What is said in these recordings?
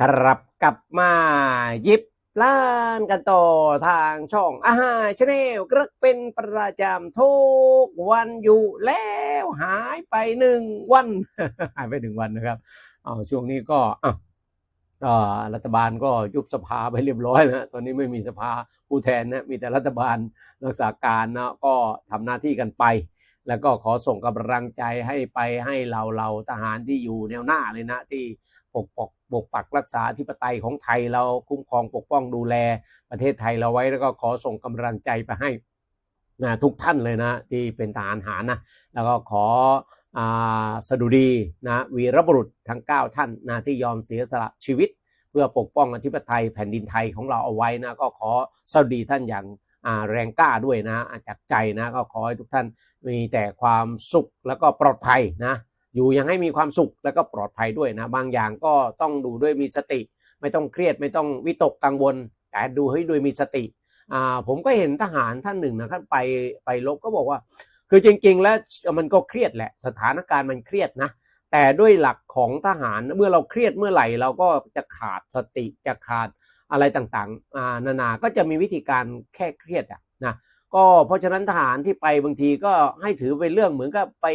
ครับกลับมายิบล้านกันต่อทางช่องอาหารชาแนลกระเป็นประจำทุกวันอยู่แล้วหายไปหนึ่งวัน หายไปหนึ่งวันนะครับ เอาช่วงนี้ก็รัฐบาลก็ยุบสภาไปเรียบร้อยนะตอนนี้ไม่มีสภาผู้แทนนะมีแต่รัฐบาลรักษาการนะก็ทำหน้าที่กันไป แล้วก็ขอส่งกำลังใจให้ไปให้เราเราทหารที่อยู่แนวหน้าเลยนะที่ ปกปกปกปักรักษาธิปไตยของไทยเราคุ้มครองปกป้องดูแลประเทศไทยเราไว้แล้วก็ขอส่งกำลังใจไปให้นะทุกท่านเลยนะที่เป็นทหารหารนะแล้วก็ขออาสดุดีนะวีรบุรุษทั้ง 9 ท่านนะที่ยอมเสียสละชีวิต เพื่อปกป้องอธิปไตยแผ่นดินไทยของเราเอาไว้นะก็ขอสวัสดีท่านอย่างาแรงกล้าด้วยนะจากใจนะก็ขอให้ทุกท่านมีแต่ความสุขแล้วก็ปลอดภัยนะ อยู่ยังให้มีความสุขแล้วก็ปลอดภัยด้วยนะ บางอย่างก็ต้องดูด้วยมีสติ ไม่ต้องเครียดไม่ต้องวิตกกังวล แต่ดูให้ด้วยมีสติอ่าผมก็เห็นทหารท่านหนึ่งนะท่านไปไปลบก็บอกว่า คือจริง ๆ แล้วมันก็เครียดแหละสถานการณ์มันเครียดนะแต่ด้วยหลักของทหารเมื่อเราเครียดเมื่อไหร่ เราก็จะขาดสติจะขาดอะไรต่างๆอ่านานาก็จะมีวิธีการแค่เครียดอะนะก็เพราะฉะนั้นทหารที่ไปบางทีก็ให้ถือเป็นเรื่องเหมือนกับไป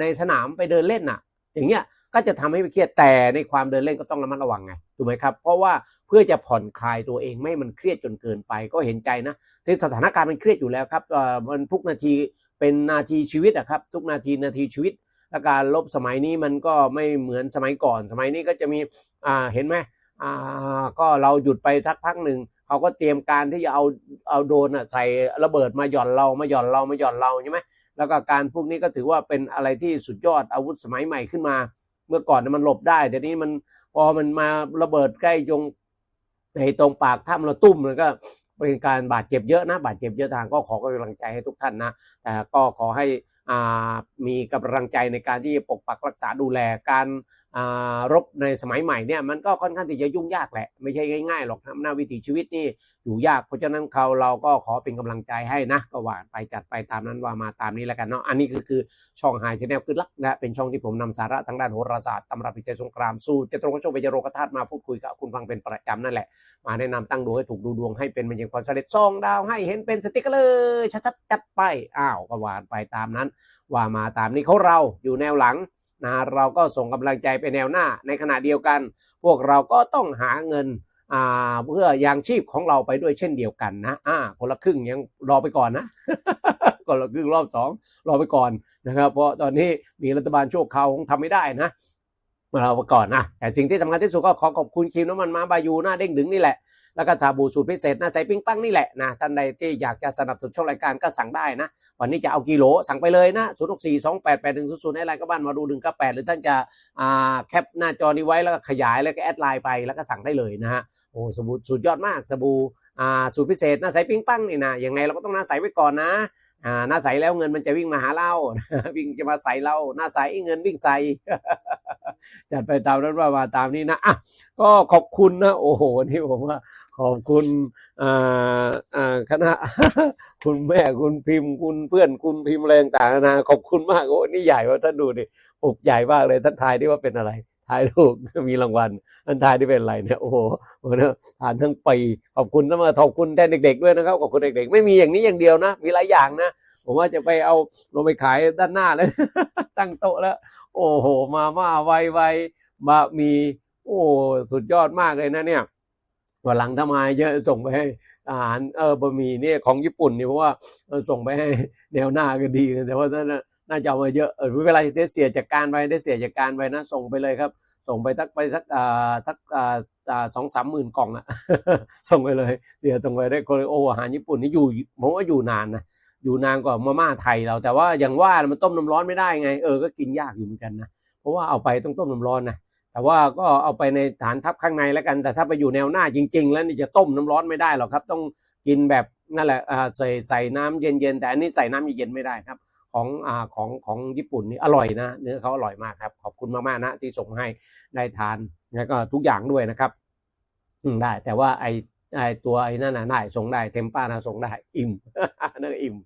ในสนามไปเดินเล่นน่ะ อย่างเงี้ยก็จะทำให้เครียดแต่ในความเดินเล่นก็ต้องระมัดระวังไงถูกไหมครับเพราะว่าเพื่อจะผ่อนคลายตัวเองไม่มันเครียดจนเกินไปก็เห็นใจนะที่สถานการณ์มันเครียดอยู่แล้วครับมันทุกนาทีเป็นนาทีชีวิตอะครับทุกนาทีนาทีชีวิตและการลบสมัยนี้มันก็ไม่เหมือนสมัยก่อน สมัยนี้ก็จะมีอ่าเห็นไหมอ่าก็เราหยุดไปทักพักหนึ่งเขาก็เตรียมการที่จะเอาเอาโดนอะใส่ระเบิดมาหย่อนเรามาหย่อนเรามาหย่อนเราใช่ไหม แล้วก็การพวกนี้ก็ถือว่าเป็นอะไรที่สุดยอดอาวุธสมัยใหม่ขึ้นมา เมื่อก่อนมันหลบได้แต่นี้มันพอมันมาระเบิดใกล้ยงในตรงปากถ้ำเราตุ้มมันก็เป็นการบาดเจ็บเยอะนะบาดเจ็บเยอะทางก็ขอกำลังใจให้ทุกท่านนะแต่ก็ขอให้มีกำลังใจในการที่จะปกปักรักษาดูแลการ รบในสมัยใหม่เนี่ยมันก็ค่อนข้างที่จะยุ่งยากแหละ ไม่ใช่ง่ายๆหรอกทำหน้าวิถีชีวิตนี่อยู่ยากเพราะฉะนั้นเขาเราก็ขอเป็นกำลังใจให้นะก็ว่าไปจัดไปตามนั้นว่ามาตามนี้แล้วกันเนาะอันนี้คือคือช่องไฮชแนลคือลักนะเป็นช่องที่ผมนำสาระทางด้านโหราศาสตร์ตำรับวิจัยสงครามสู้จะตรงกับโชคเบญจโรกธาตุมาพูดคุยกับคุณฟังเป็นประจำนั่นแหละ มาแนะนำตั้งดวงให้ถูกดูดวงให้เป็นมันยังความสำเร็จซองดาวให้เห็นเป็นสติกเกอร์เลยชัดๆจัดไปอ้าวก็วานไปตามนั้น ว่ามาตามนี้เขาเราอยู่แนวหลัง นะเราก็ส่งกำลังใจไปแนวหน้า ในขณะเดียวกัน พวกเราก็ต้องหาเงินเพื่อยางชีพของเราไปด้วยเช่นเดียวกันนะอ่าคนละครึ่งยังรอไปก่อนนะคนละครึ่งรอบสองรอไปก่อนนะครับ เพราะตอนนี้มีรัฐบาลโชคเขาคงทำไม่ได้นะ เราไปก่อนนะแต่สิ่งที่สำคัญที่สุดก็ขอขอบคุณครีมน้ำมันม้าบายูหน้าเด้งดึงนี่แหละ แล้วก็ชาบูสูตรพิเศษน้าใสปิ้งปังนี่แหละนะท่านใดที่อยากจะสนับสนุนช่องรายการก็สั่งได้นะ วันนี้จะเอากิโลสั่งไปเลยนะ0 6 4 2 8 8 1 0 0ให้ไลน์ก็บ้านมาดู1 9 8หรือท่านจะอ่าแคปหน้าจอนี้ไว้แล้วก็ขยายแล้วก็แอดไลน์ไปแล้วก็สั่งได้เลยนะฮะโอ้สบู่สุดยอดมากสบู่อ่าสูตรพิเศษน้าใสปิ้งปังนี่นะยังไงเราก็ต้องน้าใสไว้ก่อนนะอ่าน้าใสแล้วเงินมันจะวิ่งมาหาเราวิ่งจะมาใส่เราน้าใสเงินวิ่งใส่ จัดไปตามนั้นว่ามาตามนี้นะอะก็ขอบคุณนะ โอ้โห นี่ผมว่าขอบคุณอ่าอ่าคณะคุณแม่คุณพิมพ์ คุณเพื่อนคุณพิมพ์อะไรต่างๆนาขอบคุณมากโอ้นี่ใหญ่ว่าท่านดูดิปกใหญ่มากเลยท่านทายได้ว่าเป็นอะไรทายถูกมีรางวัลท่านทายได้เป็นอะไรเนี่ยโอ้โหโอ้โหเนี่ยทานทั้งปีขอบคุณนะมาขอบคุณแทนเด็ก ๆด้วยนะครับขอบคุณเด็ก ๆ ไม่มีอย่างนี้อย่างเดียวนะ มีหลายอย่างนะผมว่าจะไปเอาลงไปขายด้านหน้าเลยตั้งโต๊ะแล้ว โอ้โห มาม่าไวไวบะมี โอ้สุดยอดมากเลยนะเนี่ยวันหลังถ้ามาเยอะส่งไปให้อาหารเออบะหมี่เนี่ยของญี่ปุ่นเนี่ยเพราะว่าส่งไปให้แนวหน้าก็ดีแต่ว่าท่านน่าจะเอามาเยอะเออไม่เป็นไรได้เสียจากการไปได้เสียจากการไปนะ ส่งไปเลยครับ ส่งไปสักไปสักอ่าสักอ่าอ่าสองสามหมื่นกล่องอะส่งไปเลย เสียส่งไปได้คนโออาหารญี่ปุ่นนี่อยู่ผมว่าอยู่นานนะ อยู่นานกว่ามาม่าไทยเรา แต่ว่าอย่างว่ามันต้มน้ำร้อนไม่ได้ไง เออก็กินยากอยู่เหมือนกันนะเพราะว่าเอาไปต้องต้มน้ำร้อนนะแต่ว่าก็เอาไปในฐานทัพข้างในแล้วกันแต่ถ้าไปอยู่แนวหน้าจริง ๆ แล้วนี่จะต้มน้ำร้อนไม่ได้หรอกครับ ต้องกินแบบนั่นแหละใส่ใส่น้ำเย็นๆแต่อันนี้ใส่น้ำเย็นๆไม่ได้ครับของอ่าของของญี่ปุ่นนี่อร่อยนะ เนื้อเขาอร่อยมากครับขอบคุณมากๆนะที่ส่งให้ได้ทานแล้วก็ทุกอย่างด้วยนะครับได้แต่ว่าไอ ไอตัวไอ้นั่นน่ะได้ส่งได้เทมป้านะส่งได้อิ่มนั่นอิ่ม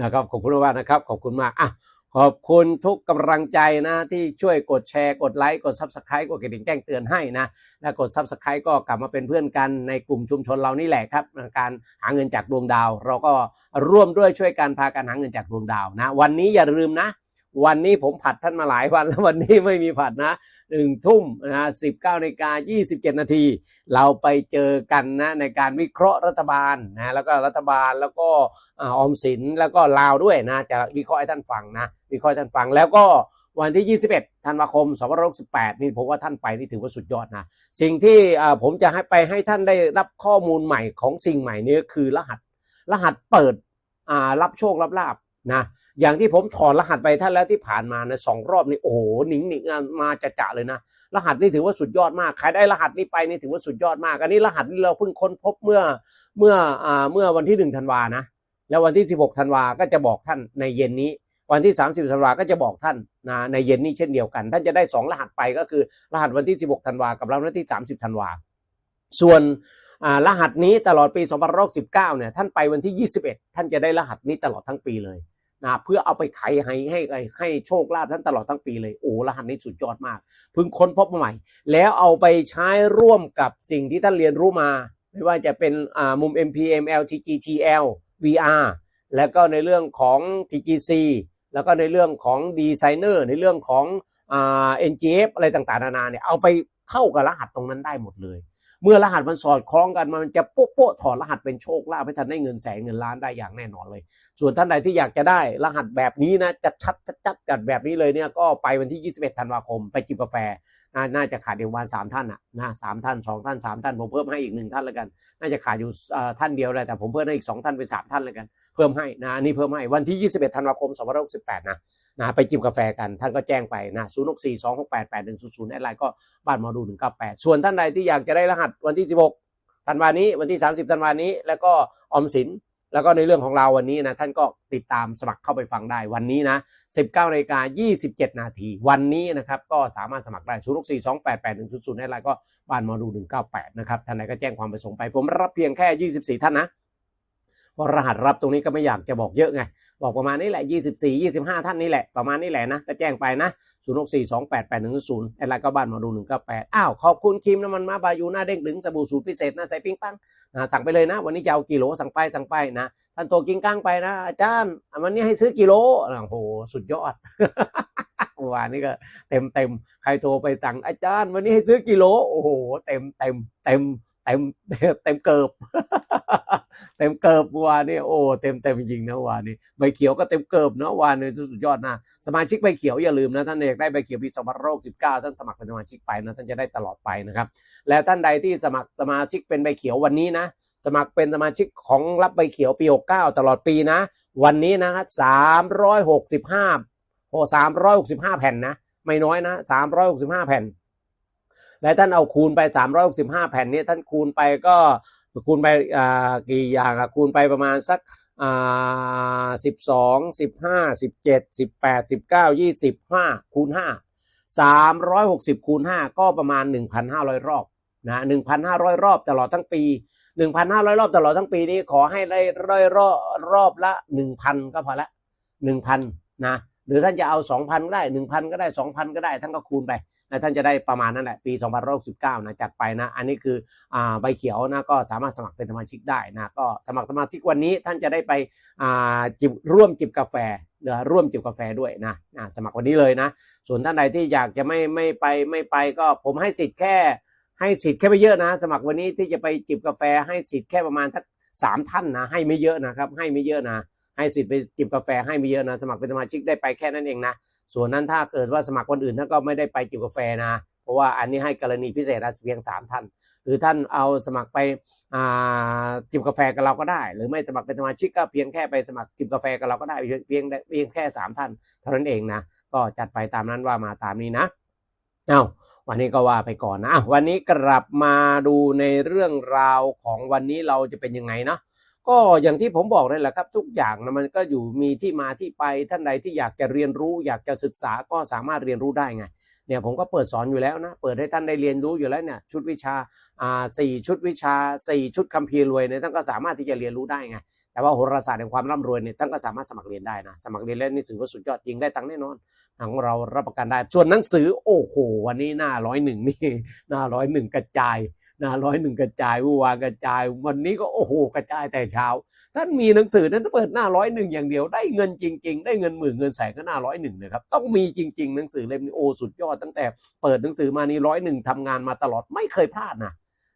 นะครับขอบคุณมากนะครับ ขอบคุณมากอะขอบคุณทุกกำลังใจนะที่ช่วยกดแชร์กดไลค์กด Subscribe กดกระดิ่งแจ้งเตือนให้นะและกด Subscribe ก็กลับมาเป็นเพื่อนกันในกลุ่มชุมชนเรานี่แหละครับ การหาเงินจากดวงดาว เราก็ร่วมด้วยช่วยกันพากันหาเงินจากดวงดาวนะ วันนี้อย่าลืมนะ วันนี้ผมผัดท่านมาหลายวันแล้ววันนี้ไม่มีผัดนะหนึ่งทุ่มนะสิบเก้านาฬิกายี่สิบเจ็ดนาที เราไปเจอกันนะในการวิเคราะห์รัฐบาลนะแล้วก็รัฐบาลแล้วก็ออมสินแล้วก็ลาวด้วยนะจะวิเคราะห์ให้ท่านฟังนะวิเคราะห์ท่านฟังแล้วก็วันที่ 21 ธันวาคม 2568 นี่ผมว่าท่านไปนี่ถือว่าสุดยอดนะ สิ่งที่ผมจะให้ไปให้ท่านได้รับข้อมูลใหม่ของสิ่งใหม่นี้คือรหัส รหัสเปิดอ่ารับโชครับลาบนะ อย่างที่ผมถอนรหัสไปท่านแล้วที่ผ่านมานะสองรอบนี่โอ้โหหนิงหนิงมาจะจะเลยนะ รหัสนี่ถือว่าสุดยอดมากใครได้รหัสนี้ไปนี่ถือว่าสุดยอดมาก อันนี้รหัสนี่เราเพิ่งค้นพบเมื่อเมื่ออ่าเมื่อวันที่หนึ่งธันวานะ แล้ววันที่สิบหกธันวาก็จะบอกท่านในเย็นนี้ วันที่30ธันวาก็จะบอกท่านนะในเย็นนี้เช่นเดียวกัน ท่านจะได้สองรหัสไปก็คือ รหัสวันที่16ธันวากับรหัสวันที่30ธันวาส่วนรหัสนี้ตลอดปี2519เนี่ยท่านไปวันที่ 21 ท่านจะได้รหัสนี้ตลอดทั้งปีเลย นะเพื่อเอาไปไขให้ให้ให้ให้โชคลาภท่านตลอดทั้งปีเลยโอ้รหัสนี้สุดยอดมากเพิ่งค้นพบมาใหม่ แล้วเอาไปใช้ร่วมกับสิ่งที่ท่านเรียนรู้มา ไม่ว่าจะเป็นมุม MPML TGTL VR แล้วก็ในเรื่องของ TGC แล้วก็ในเรื่องของดีไซเนอร์ในเรื่องของอ NGF อะไรต่างๆนานาเนี่ยเอาไปเข้ากับรหัสตรงนั้นได้หมดเลย เมื่อรหัสมันสอดคล้องกันมันจะโป๊ะโป๊ะถอดรหัสเป็นโชคลาภให้ท่านได้เงินแสนเงินล้านได้อย่างแน่นอนเลย ส่วนท่านใดที่อยากจะได้รหัสแบบนี้นะจะชัดชัดจัดแบบนี้เลยเนี่ยก็ไปวันที่ 21 ธันวาคม ไปจิบกาแฟน่าจะขาดอีกประมาณสามท่านอะนะสามท่านสองท่านสามท่านผมเพิ่มให้อีกหนึ่งท่านแล้วกัน น่าจะขาดอยู่ท่านเดียวเลยแต่ผมเพิ่มให้อีกสองท่านเป็นสามท่านแล้วกัน เพิ่มให้นะนนี่เพิ่มให้วันที่ 21 ธันวาคม 2568 นะ นะไปจิบกาแฟกันท่านก็แจ้งไปนะ0 6 4 2 6 8 8 1 0 0แอดไลน์ก็บ้านหมอดู198ส่วนท่านใดที่อยากจะได้รหัสวันที่16ธันวานี้วันที่30ธันวานี้ แล้วก็ออมสินแล้วก็ในเรื่องของเราวันนี้นะท่านก็ติดตามสมัครเข้าไปฟังได้วันนี้นะ 19นาฬิกา27 นาทีวันนี้นะครับก็สามารถสมัครได้0 6 4 2 8 8 1 0 0แอดไลน์ก็บ้านหมอดู198 นะครับท่านใดก็แจ้งความประสงค์ไป ผมรับเพียงแค่ 24 ท่านนะ เพราะรหัสรับตรงนี้ก็ไม่อยากจะบอกเยอะไง บอกประมาณนี้แหละ 24 25 ท่านนี่แหละ ประมาณนี้แหละนะ ก็แจ้งไปนะ 0 6 4 2 8 8 1 0แอดไลน์ก็บ้านมาดู 198 อ้าว ขอบคุณครีมน้ำมันมาบายูหน้าเด้งดึงสบู่สูตรพิเศษนะใส่ปิ้งปังนะสั่งไปเลยนะ วันนี้จะเอากิโลสั่งไปสั่งไปนะ ท่านโตกินก้างไปนะ อาจารย์วันนี้ให้ซื้อกิโลโอ้โหสุดยอดเมื่อวานนี้ก็เต็มเต็มใครโทรไปสั่งอาจารย์ วันนี้ให้ซื้อกิโล โอ้โห เต็มเต็มเต็ม เต็มเต็มเกิบ เต็มเกิบเมื่อวานนี่โอ้เต็มเต็มจริงนะวานนี้ใบเขียวก็เต็มเกิบเนาะวานนี้สุดยอดนะสมาชิกใบเขียวอย่าลืมนะท่านอยากได้ใบเขียวปี2569ท่านสมัครเป็นสมาชิกไปนะท่านจะได้ตลอดไปนะครับ และท่านใดที่สมัครสมาชิกเป็นใบเขียววันนี้นะสมัครเป็นสมาชิกของรับใบเขียวปี69ตลอดปีนะ วันนี้นะครับ365โอ้365แผ่นนะ ไม่น้อยนะ365แผ่น และท่านเอาคูณไป 365 แผ่นนี้ท่านคูณไปก็คูณไปกี่อย่างอะคูณไปประมาณสักอ่าสิบสองสิบห้าสิบเจ็ดสิบแปดสิบเก้ายี่สิบห้าคูณห้าสามร้อยหกสิบคูณห้าก็ประมาณหนึ่งพันห้าร้อยรอบนะหนึ่งพันห้าร้อยรอบตลอดทั้งปีหนึ่งพันห้าร้อยรอบตลอดทั้งปีนี้ขอให้ได้ร้อยรอบรอบละหนึ่งพันก็พอละหนึ่งพันนะหรือท่านจะเอาสองพันก็ได้หนึ่งพันก็ได้สองพันก็ได้ท่านก็คูณไป นะท่านจะได้ประมาณนั้นแหละปี2569นะจัดไปนะ อันนี้คืออ่าใบเขียวนะก็สามารถสมัครเป็นสมาชิกได้นะก็สมัครสมาชิกวันนี้ท่านจะได้ไปอ่าจิบร่วมจิบกาแฟเดี๋ยวร่วมจิบกาแฟด้วยนะนะสมัครวันนี้เลยนะ ส่วนท่านใดที่อยากจะไม่ไม่ไปไม่ไปก็ผมให้สิทธิ์แค่ให้สิทธิ์แค่ไม่เยอะนะ สมัครวันนี้ที่จะไปจิบกาแฟให้สิทธิ์แค่ประมาณสักสามท่านนะให้ไม่เยอะนะครับให้ไม่เยอะนะ ให้สิทธิ์ไปจิบกาแฟให้ไม่เยอะนะ สมัครเป็นสมาชิกได้ไปแค่นั้นเองนะ ส่วนนั้นถ้าเกิดว่าสมัครคนอื่นท่านก็ไม่ได้ไปจิบกาแฟนะ เพราะว่าอันนี้ให้กรณีพิเศษนะเพียงสามท่าน หรือท่านเอาสมัครไปจิบกาแฟกับเราก็ได้ หรือไม่สมัครเป็นสมาชิกก็เพียงแค่ไปสมัครจิบกาแฟกับเราก็ได้เพียงเพียงแค่สามท่าน เท่านั้นเองนะ ก็จัดไปตามนั้นว่ามาตามนี้นะ เอาวันนี้ก็ว่าไปก่อนนะวันนี้กลับมาดูในเรื่องราวของวันนี้เราจะเป็นยังไงเนาะ ก็อย่างที่ผมบอกเลยแหละครับ ทุกอย่างนะมันก็อยู่มีที่มาที่ไปท่านใดที่อยากจะเรียนรู้ อยากจะศึกษาก็สามารถเรียนรู้ได้ไงเนี่ยผมก็เปิดสอนอยู่แล้วนะเปิดให้ท่านได้เรียนรู้อยู่แล้วเนี่ยชุดวิชาอ่าสี่ชุดวิชาสี่ชุดคัมภีร์รวยเนี่ยท่านก็สามารถที่จะเรียนรู้ได้ไงแต่ว่าโหราศาสตร์แห่งความร่ำรวยเนี่ยท่านก็สามารถสมัครเรียนได้นะสมัครเรียนแล้วนี่ถือว่าสุดยอดจริงได้ตังค์แน่นอนของเรารับประกันได้ส่วนหนังสือโอ้โหวันนี้หน้าร้อยหนึ่งนี่หน้าร้อยหนึ่งกระจาย น้าร้อยหนึ่งกระจายเมื่อวากระจาย วันนี้ก็โอ้โหกระจายแต่เช้า ท่านมีหนังสือนั้นถ้าเปิดหน้าร้อยหนึ่งอย่างเดียว ได้เงินจริง ๆ ได้เงินหมื่นเงินแสนก็หน้าร้อยหนึ่งนะครับ ต้องมีจริง ๆ หนังสือเล่มนี้โอ้สุดยอดตั้งแต่เปิดหนังสือมานี่ร้อยหนึ่งทำงานมาตลอดไม่เคยพลาดนะ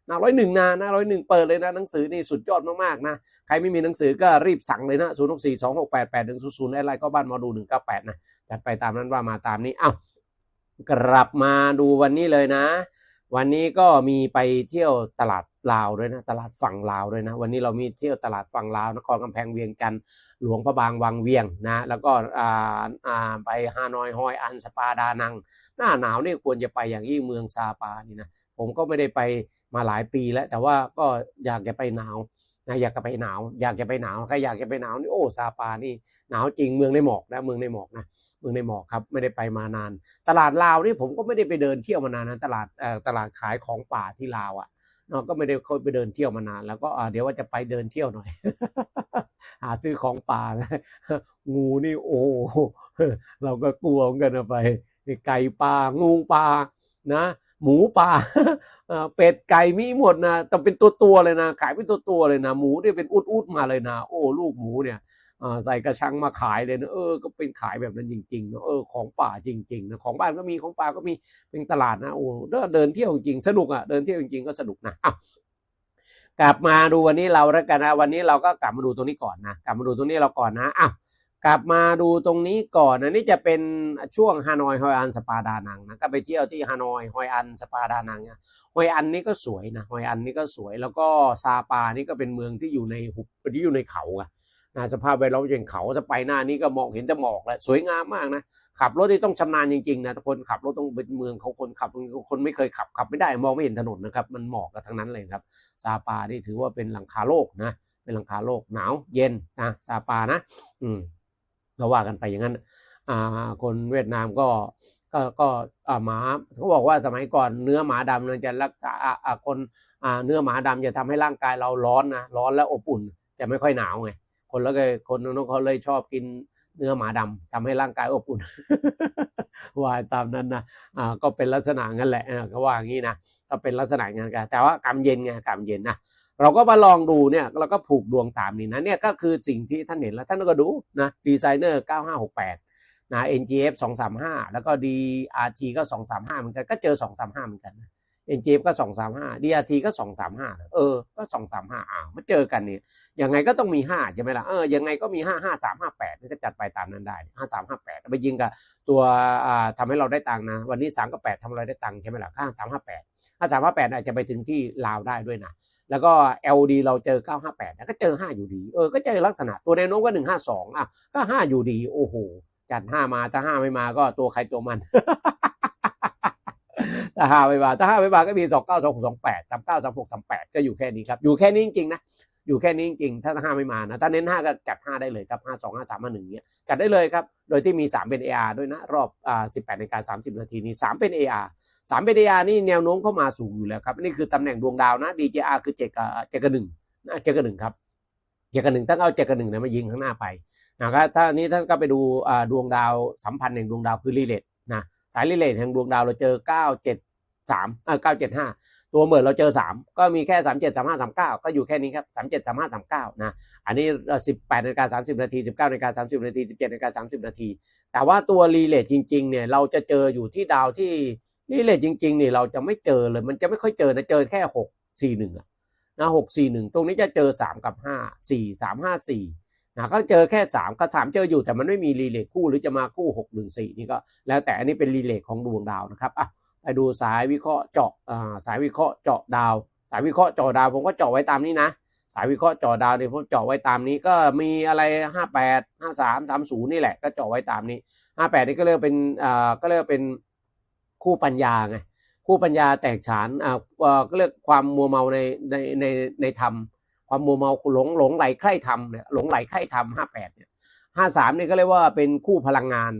หน้าร้อยหนึ่งนะหน้าร้อยหนึ่งเปิดเลยนะหนังสือนี่สุดยอดมากๆนะใครไม่มีหนังสือก็รีบสั่งเลยนะศูนย์หกสี่สองหกแปดแปดหนึ่งศูนย์ศูนย์อะไรก็บ้านมาดูหนึ่งเก้าแปดนะจัดไปตามนั้นว่ามาตามนี้อ้าวกลับมาดูวันนี้เลยนะ วันนี้ก็มีไปเที่ยวตลาดลาวด้วยนะตลาดฝั่งลาวด้วยนะ วันนี้เรามีเที่ยวตลาดฝั่งลาวนครกำแพงเวียงจันทร์หลวงพระบางวังเวียงนะแล้วก็ไปฮานอยฮอยอันสปาดานัง หน้าหนาวนี่ควรจะไปอย่างยิ่งเมืองซาปานี่นะผมก็ไม่ได้ไปมาหลายปีแล้ว แต่ว่าก็อยากจะไปหนาวนะอยากจะไปหนาว อยากจะไปหนาวใครอยากจะไปหนาวนี่โอ้ซาปานี่หนาวจริงเมืองในหมอกนะเมืองในหมอกนะ เมืองในหมอกครับไม่ได้ไปมานาน ตลาดลาวนี่ผมก็ไม่ได้ไปเดินเที่ยวมานานนะตลาดตลาดขายของป่าที่ลาวอะเนาะก็ไม่ได้เคยไปเดินเที่ยวมานาน แล้วก็เดี๋ยวว่าจะไปเดินเที่ยวหน่อย หาซื้อของป่างูนี่โอ้เราก็กลัวกันไปไก่ป่างูป่านะหมูป่าเป็ดไก่มีหมดนะแต่เป็นตัวตัวเลยนะขายเป็นตัวตัวเลยนะ หมูเนี่ยเป็นอุดอุดมาเลยนะ โอ้ลูกหมูเนี่ย ใส่กระชังมาขายเลยนะเออก็เป็นขายแบบนั้นจริงๆนะเออของป่าจริงๆนะของบ้านก็มีของป่าก็มีเป็นตลาดนะโอ้เดินเดินเที่ยวจริงสนุกอะเดินเที่ยวจริงๆก็สนุกนะอะกลับมาดูวันนี้เราแล้วกันนะวันนี้เราก็กลับมาดูตรงนี้ก่อนนะกลับมาดูตรงนี้เราก่อนนะอ้าวกลับมาดูตรงนี้ก่อนนะนี่จะเป็นช่วงฮานอยฮอยอันสปาดานังนะก็ไปเที่ยวที่ฮานอยฮอยอันสปาดานังนะฮอยอันนี่ก็สวยนะฮอยอันนี่ก็สวยแล้วก็ซาปานี่ก็เป็นเมืองที่อยู่ในหุบที่อยู่ในเขาอะ นะสภาพแวดล้อมเป็นเขาถ้าไปหน้านี้ก็มองเห็นแต่หมอกแหล้วสวยงามมากนะขับรถนี่ต้องชำนาญจริงๆนะทุกคนขับรถต้องเป็นเมืองเขาคนขับคนไม่เคยขับขับไม่ได้มองไม่เห็นถนนนะครับ มันหมอกกันทั้งนั้นเลยครับซาปานี่ถือว่าเป็นหลังคาโลกนะเป็นหลังคาโลกหนาว เย็นนะซาปานะ อืมก็ว่ากันไปอย่างนั้นอ่าคนเวียดนามก็ก็ก็อ่าหมาเขาบอกว่าสมัยก่อนเนื้อหมาดำมันจะรักษาอ่าอ่าคนอ่าเนื้อหมาดำจะทำให้ร่างกายเราร้อนนะร้อนและอบอุ่นจะไม่ค่อยหนาวไง คนแล้วก็คนนู้นเขาเลยชอบกินเนื้อหมาดำทำให้ร่างกายอบอุ่นว่าตามนั้นนะอ่าก็เป็นลักษณะงั้นแหละอ่าก็ว่าอย่างนี้นะก็เป็นลักษณะงั้นกันแต่ว่ากำเย็นไงกำเย็นนะเราก็มาลองดูเนี่ยเราก็ผูกดวงตามนี้นะเนี่ยก็คือสิ่งที่ท่านเห็นแล้วท่านก็ดูนะดีไซเนอร์9568นะ NGF 235 แล้วก็ DRT ก็ 235เหมือนกันก็เจอ 235เหมือนกันนะ NGF ก็235 DRT ก็235เออ ก็235อ้าวมาเจอกันเนี่ยยังไงก็ต้องมี5ใช่ไหมล่ะเออยังไงก็มี5 5 3 5 8นี่ก็จัดไปตามนั้นได้5 3 5 8ไปยิงกับตัวอ่าทำให้เราได้ตังค์นะ วันนี้3กับ8ทำอะไรได้ตังค์ใช่ไหมล่ะ5 3 5 8 5 3 5 8อาจจะไปถึงที่ลาวได้ด้วยนะแล้วก็ LD เราเจอ 958แล้วก็เจอ 5 อยู่ดี เออ ก็เจอลักษณะตัวแนวโน้มก็ 152 อะ ก็ 5 อยู่ดี โอ้โห จัดห้ามา ถ้าห้าไม่มาก็ตัวใครตัวมัน ถ้าห้าไม่มาถ้าห้าไม่มาก็มีสองเก้าสองหกสองแปดสามเก้าสามหกสามแปดก็อยู่แค่นี้ครับ อยู่แค่นี้จริงๆนะ อยู่แค่นี้จริงๆถ้าห้าไม่มานะ ถ้าเน้นห้าก็จัดห้าได้เลยครับห้าสองห้าสามห้าหนึ่งเนี้ยจัดได้เลยครับ โดยที่มีสามเป็น AR ด้วยนะ รอบอ่าสิบแปดนาฬิกาสามสิบนาทีนี้สามเป็น AR สามเป็น AR นี่แนวโน้มเข้ามาสูงอยู่แล้วครับ นี่คือตำแหน่งดวงดาวนะ DJR คือเจกับเจกับหนึ่งนะเจกับหนึ่งครับเจกับหนึ่งต้องเอาเจกับหนึ่งนะมายิงข้างหน้าไปนะครับถ้านี้ท่านก็ไปดูอ่าดวงดาวสัมพันธ์แห่งดวงดาวคือรีเลทนะ สายรีเลทแห่งดวงดาวเราเจอ 973อ่า975 ตัวเหมือนเราเจอ 3 ก็มีแค่ 37 35 39 ก็อยู่แค่นี้ครับ 37 35 39 นะ อันนี้ 18นาฬิกา30 นาที 19นาฬิกา30 นาที 17นาฬิกา30 นาที แต่ว่าตัวรีเลทจริงๆเนี่ยเราจะเจออยู่ที่ดาวที่รีเลทจริงๆเนี่ยเราจะไม่เจอเลย มันจะไม่ค่อยเจอนะ เจอแค่ 6 4 1อะนะ6 4 1 ตรงนี้จะเจอ 3 กับ 5 4 3 5 4 นะก็เจอแค่3ก็3เจออยู่แต่มันไม่มีรีเลทคู่หรือจะมาคู่ 6 1 4 นี่ก็ แล้วแต่อันนี้เป็นรีเลทของดวงดาวนะครับอะไปดูสายวิเคราะห์เจาะสายวิเคราะห์เจาะดาว สายวิเคราะห์เจาะดาวผมก็เจาะไว้ตามนี้นะ สายวิเคราะห์เจาะดาวเนี่ยผมเจาะไว้ตามนี้ก็มีอะไร 58 53 30 นี่แหละ ก็เจาะไว้ตามนี้ 58 นี่ก็เรียกเป็นอ่าก็เรียกเป็นคู่ปัญญาไงคู่ปัญญาแตกฉานอ่าก็เรียกความมัวเมาในในในในธรรม ความมัวเมาหลงหลงไหลใคร่ธรรมเนี่ยหลงไหลใคร่ธรรมห้าแปดเนี่ยห้าสามนี่ก็เรียกว่าเป็นคู่พลังงาน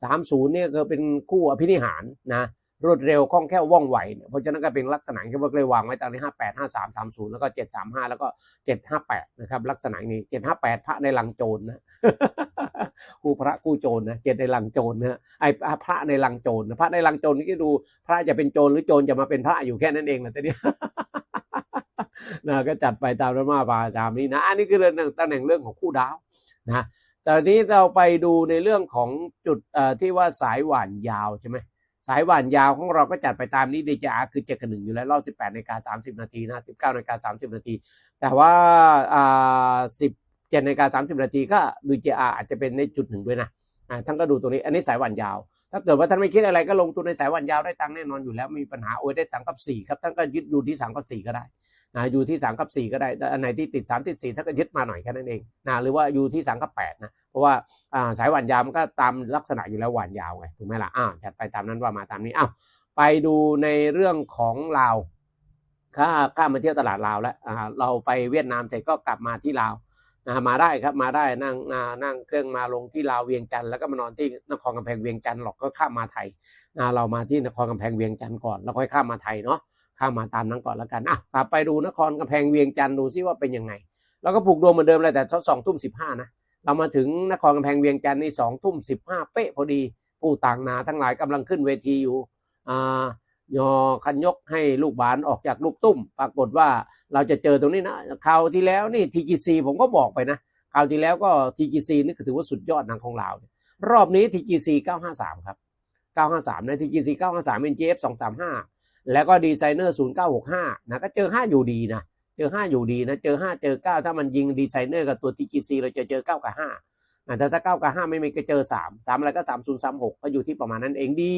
30เนี่ยก็เป็นคู่อภินิหารนะรวดเร็วคล่องแคล่วว่องไวเนี่ยเพราะฉะนั้นก็เป็นลักษณะที่ว่าเลยวางไว้ตามนี้58 53 30แล้วก็735แล้วก็758นะครับลักษณะนี้758พระในลังโจรนะคู่พระคู่โจรนะเจ็ดในลังโจรนะไอ้พระในลังโจรพระในลังโจรนี่ก็ดูพระจะเป็นโจรหรือโจรจะมาเป็นพระอยู่แค่นั้นเองนะแต่เนี้ย นะก็จัดไปตามนั้นมาปาตามนี้นะ อันนี้คือเรื่องตำแหน่งเรื่องของคู่ดาวนะแต่นี้เราไปดูในเรื่องของจุดที่ว่าสายหวานยาวใช่ไหมสายหวานยาวของเราก็จัดไปตามนี้ดีจาคือเจ็ดกับหนึ่งอยู่แล้วรอบสิบแปดนาฬิกาสามสิบนาทีนะสิบเก้านาฬิกาสามสิบนาที แต่ว่าอ่าสิบเจ็ดนาฬิกาสามสิบนาทีก็ดูเจอาอาจจะเป็นในจุดหนึ่งด้วยนะอ่าท่านก็ดูตัวนี้ อันนี้สายหวานยาว ถ้าเกิดว่าท่านไม่คิดอะไรก็ลงทุนในสายหวานยาวได้ตังค์แน่นอนอยู่แล้วม่มีปัญหาโอ้ยได้สามกับสี่ครับท่านก็ยึดอยู่ที่สามกับสี่ก็ได้ นะอยู่ที่3กับ 4 ก็ได้อันไหนที่ติด3ติด4ถ้าก็ยึดมาหน่อยแค่นั้นเองนะหรือว่าอยู่ที่3กับ8นะเพราะว่าสายหวานยาวมันก็ตามลักษณะอยู่แล้วหวานยาวไงถูกไหมล่ะอ้าวจัดไปตามนั้นว่ามาตามนี้อ้าวไปดูในเรื่องของลาวข้าข้ามาเที่ยวตลาดลาวแล้วเราไปเวียดนามเสร็จก็กลับมาที่ลาวนะมาได้ครับมาได้นั่งนั่งเครื่องมาลงที่ลาวเวียงจันทร์แล้วก็มานอนที่นครกำแพงเวียงจันทร์หรอกก็ข้ามมาไทยนะเรามาที่นครกำแพงเวียงจันทร์ก่อนแล้วค่อยข้ามมาไทยเนาะ ข้ามาตามนั้นก่อนแล้วกันอะกลับไปดูนครกำแพงเวียงจันทร์ดูซิว่าเป็นยังไงเราก็ผูกดวงเหมือนเดิมเลยแต่สองทุ่มสิบห้านะเรามาถึงนครกำแพงเวียงจันทร์นี่สองทุ่มสิบห้าเป๊ะพอดีผู้ต่างนาทั้งหลายกำลังขึ้นเวทีอยู่อ่ายอคันยกให้ลูกบาลออกจากลูกตุ้ม ปรากฏว่าเราจะเจอตรงนี้นะคราวที่แล้วนี่ TGC ผมก็บอกไปนะคราวที่แล้วก็ TGC นี่คือถือว่าสุดยอดนังของเราเนี่ยรอบนี้ TGC 953ครับ953นะ TGC 953 NGF 235 แล้วก็ดีไซเนอร์ 0965 นะก็เจอ 5 อยู่ดีนะ เจอ 5 อยู่ดีนะ เจอ 5 เจอ 9 ถ้ามันยิงดีไซเนอร์กับตัว TGC เราจะเจอ 9 กับ5นะแต่ถ้า9กับ5ไม่มีก็เจอ 3 3 อะไรก็ 3036 ก็อยู่ที่ประมาณนั้นเองดี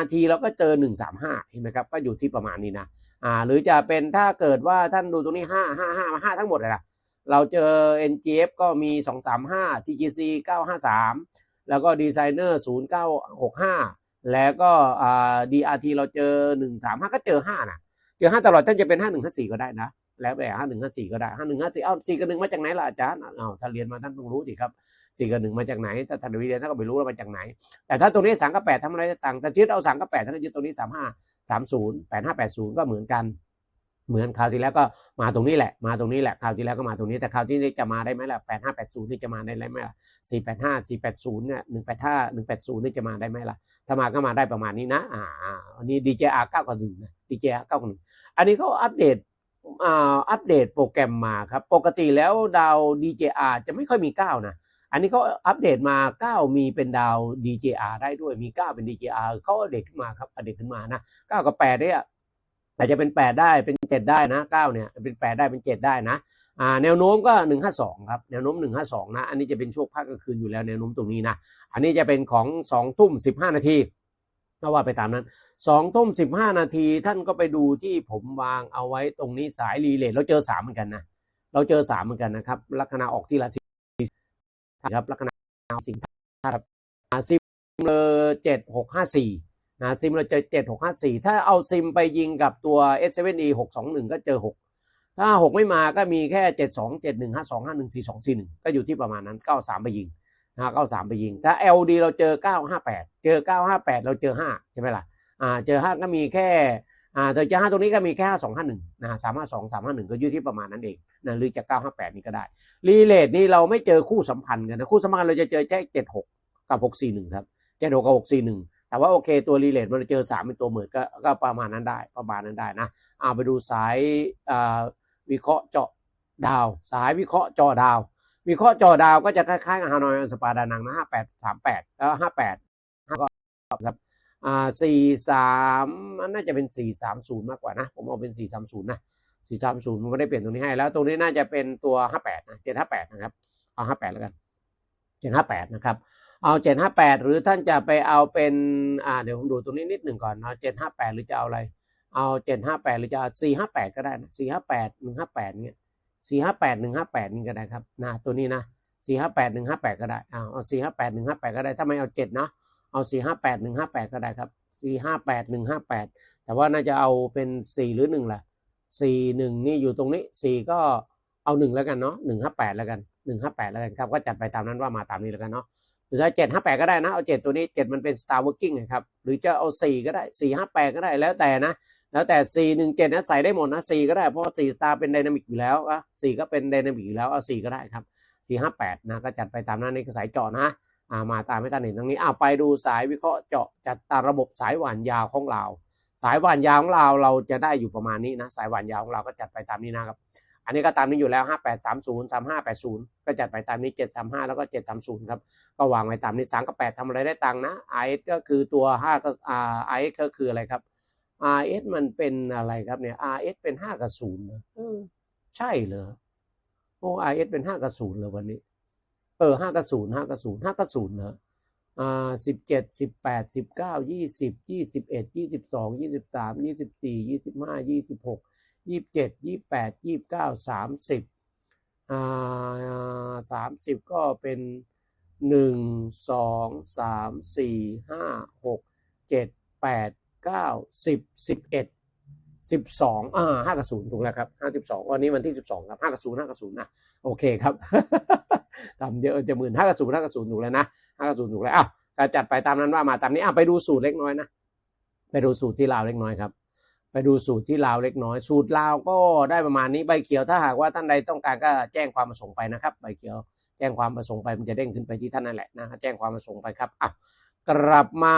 RT เราก็เจอ 135 เห็นไหมครับ ก็อยู่ที่ประมาณนี้นะอ่าหรือจะเป็นถ้าเกิดว่าท่านดูตรงนี้ 5 5 5 5 ทั้งหมดเลยนะเราเจอ NGF ก็มี 235 TGC 953 แล้วก็ดีไซเนอร์0965 แล้วก็อ่า DRT เราเจอ135ก็เจอ5นะเจอ5ตลอดท่านจะเป็น5154ก็ได้นะ แล้วแต่5154ก็ได้5154เอ้า4กับ1มาจากไหนล่ะอาจารย์อ้าวถ้าเรียนมาท่านต้องรู้สิครับ4กับ1มาจากไหนถ้าท่านเรียนท่านก็ไม่รู้ว่ามาจากไหน แต่ถ้าตรงนี้3กับ8ทำอะไรต่างแต่ที่เอา3กับ8ท่านก็ยึดตรงนี้35 30 8580ก็เหมือนกัน เหมือนคราวที่แล้วก็มาตรงนี้แหละมาตรงนี้แหละคราวที่แล้วก็มาตรงนี้แต่คราวที่นี้จะมาได้ไหมล่ะ8580นี่จะมาได้ไหมล่ะ485 480เนี่ย185 180นี่จะมาได้ไหมล่ะถ้ามาก็มาได้ประมาณนี้นะอ่าอันนี้ DJR 9กับ1นะ DJR 9กับ1อันนี้เขาอัปเดตอ่าอัปเดตโปรแกรมมาครับปกติแล้วดาว DJR จะไม่ค่อยมี 9 นะ อันนี้เขาอัปเดตมา 9 มีเป็นดาว DJR ได้ด้วยมี 9 เป็น DJR เขาอัปเดตขึ้นมาครับอัปเดตขึ้นมานะ 9 กับ8เนี่ย อาจจะเป็น8ได้เป็น7ได้นะ9เนี่ยเป็น8ได้เป็น7ได้นะอ่าแนวโน้มก็152ครับแนวโน้ม152นะอันนี้จะเป็นช่วงภาคกลางคืนอยู่แล้วแนวโน้มตรงนี้นะอันนี้จะเป็นของ2ทุ่ม15นาทีก็ว่าไปตามนั้น2ทุ่ม15นาทีท่านก็ไปดูที่ผมวางเอาไว้ตรงนี้สายรีเลย์เราเจอ3เหมือนกันนะเราเจอ3เหมือนกันนะครับลัคนาออกที่ละสิครับลัคนาสิงห์ครับซิมเลอร์7654 นะซิมเราเจอ 7654 ถ้าเอาซิมไปยิงกับตัว S7E 621 ก็เจอ 6 ถ้า 6 ไม่มาก็มีแค่ 72 71 52 51 42 41 ก็อยู่ที่ประมาณนั้น 93 ไปยิงนะ93 ไปยิง ถ้า LD เราเจอ 958 เจอ 958 เราเจอ 5 ใช่ไหมล่ะอ่าเจอ 5 ก็มีแค่อ่าเจอ 5 ตรงนี้ก็มีแค่ 5251นะ352 351 ก็อยู่ที่ประมาณนั้นเองนะหรือจะ958 นี่ก็ได้ รีเลทนี่เราไม่เจอคู่สัมพันธ์กันนะคู่สัมพันธ์เราจะเจอแค่76 กับ 641 ครับ76กับ641 แต่ว่าโอเคตัวรีเลทมันเจอ3เป็นตัวเหมือนก็ก็ประมาณนั้นได้ประมาณนั้นได้นะเอาไปดูสายวิเคราะห์เจาะดาว สายวิเคราะห์จอดาว วิเคราะห์จอดาวก็จะคล้ายๆกับฮานอยสปาดานังนะ58 38แปดแล้ว58ก็ครับอ่า43มันน่าจะเป็น430มศูนย์มากกว่านะ ผมเอาเป็น430นย์นะ430มันไม่ได้เปลี่ยนตรงนี้ให้แล้ว ตรงนี้น่าจะเป็นตัว58นะ758นะครับ เอา58แปดแล้วกัน758นะครับ เอา758หรือท่านจะไปเอาเป็นอ่าเดี๋ยวผมดูตรงนี้นิดหนึ่งก่อนเอา758หรือจะเอาอะไร เอา758หรือจะเอา458ก็ได้นะ458 158เนี่ย458 158นี่ก็ได้ครับนะตัวนี้นะ458 158ก็ได้เอาเอา458 158ก็ได้ถ้าไม่เอา7เนาะเอา458 158ก็ได้ครับ458 158แต่ว่าน่าจะเอาเป็น4หรือ1ล่ะ4 1นี่อยู่ตรงนี้4ก็เอา1แล้วกันเนาะ158แล้วกัน158แล้วกันครับก็จัดไปตามนั้นว่ามาตามนี้แล้วกันเนาะ หรือจะเจ็ดห้าแปดก็ได้นะ เอาเจ็ดตัวนี้เจ็ดมันเป็น star working ครับ หรือจะเอาสี่ก็ได้สี่ห้าแปดก็ได้แล้วแต่นะ แล้วแต่สี่หนึ่งเจ็ดนะใส่ได้หมดนะสี่ก็ได้เพราะสี่สตาร์เป็นไดนามิกอยู่แล้วอะสี่ก็เป็นไดนามิกอยู่แล้วเอาสี่ก็ได้ครับสี่ห้าแปดนะก็จัดไปตามนั้นนี่คือสายเจาะนะอ่ามาตามไม่ทันเห็นตรงนี้อ่าวไปดูสายวิเคราะห์เจาะจัดตามระบบสายหวานยาวของเรา สายหวานยาวของเราเราจะได้อยู่ประมาณนี้นะ สายหวานยาวของเราก็จัดไปตามนี้นะครับ อันนี้ก็ตามนี้อยู่แล้ว 5830 3580 ก็จัดไปตามนี้ 735 แล้วก็ 730 ครับ ก็วางไว้ตามนี้3กับ 8ทำอะไรได้ตังค์นะ RS ก็คือตัว5ก็อ่า RS ก็คืออะไรครับ RS มันเป็นอะไรครับเนี่ย RS เป็น 5 กับ0เหรอเออใช่เหรอโอ้ RS เป็น 5 กับ0เลยวันนี้ เออ5กับ0 5กับ0 5กับ0เหรออ่า17 18 19 20 21 22 23 24 25 26ยี่สิบ ยี่สิบเจ็ดยี่แปดยี่บเก้าสามสิบอ่าสามสิบก็เป็นหนึ่งสองสามสี่ห้าหกเจ็ดแปดเก้าสิบสิบเอ็ดสิบสองอ่าห้ากับศูนย์ถูกแล้วครับห้าสิบสองวันนี้วันที่สิบสองครับห้ากับศูนย์ห้ากับศูนย์นะโอเคครับทำเยอะจะหมื่นห้ากับศูนย์ห้ากับศูนย์ถูกแล้วนะห้ากับศูนย์ถูกแล้วอ้าวก็จัดไปตามนั้นว่ามาตามนี้อะไปดูสูตรเล็กน้อยนะไปดูสูตรที่ลาวเล็กน้อยครับ ไปดูสูตรที่ลาวเล็กน้อย สูตรลาวก็ได้ประมาณนี้ใบเขียวถ้าหากว่าท่านใดต้องการก็แจ้งความประสงค์ไปนะครับ ใบเขียวแจ้งความประสงค์ไปมันจะเด้งขึ้นไปที่ท่านนั่นแหละนะแจ้งความประสงค์ไปครับอะกลับมา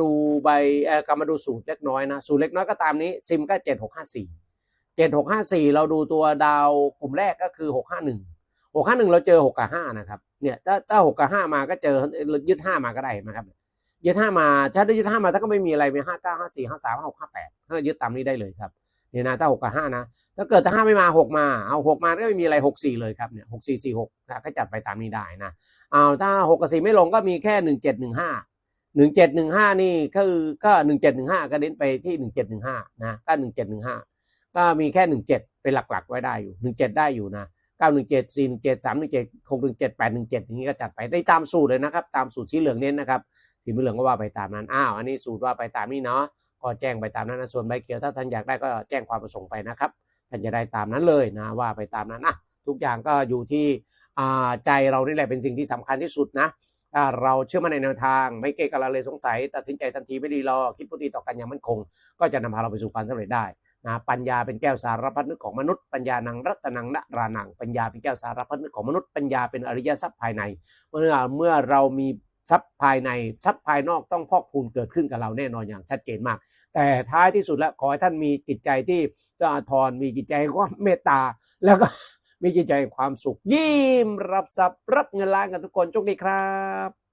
ดูใบเอ่อกลับมาดูสูตรเล็กน้อยนะสูตรเล็กน้อยก็ตามนี้ซิมก็เจ็ดหกห้าสี่เจ็ดหกห้าสี่เราดูตัวดาวกลุ่มแรกก็คือหกห้าหนึ่งหกห้าหนึ่งเราเจอหกกับห้านะครับเนี่ยถ้าถ้าหกกับห้ามาก็เจอยึดห้ามาก็ได้นะครับ ยึดห้ามาถ้าได้ยึดห้ามาถ้าก็ไม่มีอะไรมีห้าเก้าห้าสี่ห้าสามห้าหกห้าแปดถ้ายึดตามนี้ได้เลยครับเนี่ยนะถ้าหกกับห้านะถ้าเกิดถ้าห้าไม่มาหกมาเอาหกมาก็ไม่มีอะไรหกสี่เลยครับเนี่ยหกสี่สี่หกนะก็จัดไปตามนี้ได้นะเอาถ้าหกกับสี่ไม่ลงก็มีแค่หนึ่งเจ็ดหนึ่งห้าหนึ่งเจ็ดหนึ่งห้านี่ก็คือก็หนึ่งเจ็ดหนึ่งห้าก็เน้นไปที่หนึ่งเจ็ดหนึ่งห้านะก็หนึ่งเจ็ดหนึ่งห้าก็มีแค่หนึ่งเจ็ดเป็นหลักๆ ไว้ได้อยู่หนึ่งเจ็ดได้อยู่นะเก้าหนึ่งเจ็ดสี่หนึ่งเจ็ดสามหนึ่งเจ็ดหกหนึ่งเจ็ดแปดหนึ่งเจ็ดอย่างนี้ก็จัดไปได้ตามสูตรเลยนะครับ ตามสูตรสีเหลืองเน้นนะครับ สีเหลืองก็ว่าไปตามนั้นอ้าวอันนี้สูตรว่าไปตามนี้เนาะก็แจ้งไปตามนั้นนะส่วนใบเขียวถ้าท่านอยากได้ก็แจ้งความประสงค์ไปนะครับท่านจะได้ตามนั้นเลยนะว่าไปตามนั้นนะทุกอย่างก็อยู่ที่ใจเรานี่แหละเป็นสิ่งที่สำคัญที่สุดนะเราเชื่อมั่นในแนวทางไม่เกะกะละเลยสงสัย ตัดสินใจทันทีไม่ดีรอคิดพูดดีต่อกันอย่างมั่นคง ก็จะนำพาเราไปสู่ความสำเร็จได้นะปัญญาเป็นแก้วสารพัดนึกของมนุษย์ปัญญานังรัตนังนรานังปัญญาเป็นแก้วสารพัดนึกของมนุษย์ปัญญาเป็นอริยทรัพย์ภายใน เมื่อเมื่อเรามี ทรัพย์ภายในทรัพย์ภายนอกต้องพอกพูนเกิดขึ้นกับเราแน่นอนอย่างชัดเจนมาก แต่ท้ายที่สุดแล้วขอให้ท่านมีจิตใจที่ก็ทอนมีจิตใจก็เมตตา แล้วก็มีจิตใจความสุข ยิ้มรับทรัพย์รับเงินล้านกันทุกคนโชคดีครับ